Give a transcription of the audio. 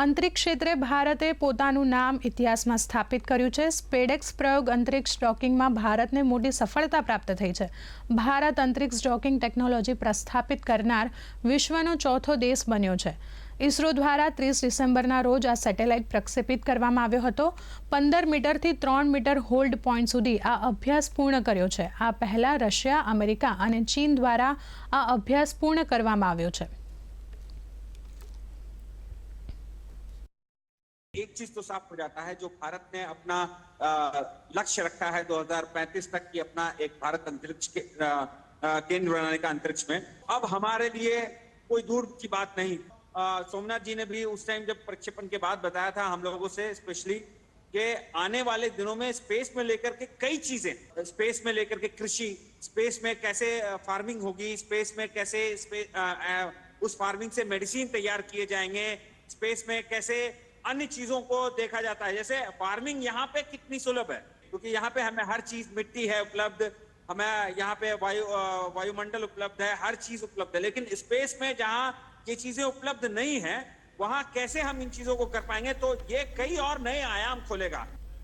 અંતરિક્ષ ક્ષેત્રે ભારતે પોતાનું નામ ઇતિહાસમાં સ્થાપિત કર્યું છે. સ્પેડેક્સ પ્રયોગ અંતરિક્ષ ડોકિંગમાં ભારતને મોટી સફળતા પ્રાપ્ત થઈ છે. ભારત અંતરિક્ષ ડોકિંગ ટેકનોલોજી પ્રસ્થાપિત કરનાર વિશ્વનો ચોથો દેશ બન્યો છે. ઇસરો દ્વારા ત્રીસ ડિસેમ્બરના રોજ આ સેટેલાઇટ પ્રક્ષેપિત કરવામાં આવ્યો હતો. પંદર મીટરથી ત્રણ મીટર હોલ્ડ પોઈન્ટ સુધી આ અભ્યાસ પૂર્ણ કર્યો છે. આ પહેલાં રશિયા, અમેરિકા અને ચીન દ્વારા આ અભ્યાસ પૂર્ણ કરવામાં આવ્યો છે. एक चीज़ तो साफ़ हो जाता है जो भारत ने अपना लक्ष्य रखा है 2035 तक की अपना एक भारत अंतरिक्ष के केंद्र बनाने का अंतरिक्ष में। अब हमारे लिए कोई दूर की बात नहीं। सोमनाथ जी ने भी उस टाइम जब प्रक्षेपण के बाद बताया था हम लोगों से स्पेशली कि आने वाले दिनों में स्पेस में लेकर के कई चीज़ें स्पेस में लेकर के कृषि स्पेस में कैसे फ़ार्मिंग होगी स्पेस में कैसे स्पे- अ, अ, उस फ़ार्मिंग से मेडिसिन तैयार किए जाएँगे स्पेस में कैसे अन्य चीज़ों को देखा जाता है, जैसे फ़ार्मिंग यहाँ पे कितनी सुलभ है? क्योंकि यहाँ पे हमें हर चीज़ मिट्टी है उपलब्ध, हमें यहाँ पे वायु वायुमंडल उपलब्ध है, हर चीज़ उपलब्ध है, लेकिन स्पेस में जहाँ ये चीज़ें उपलब्ध नहीं है, वहाँ कैसे हम इन चीज़ों को कर पाएँगे? तो ये कई और नए आयाम खोलेगा।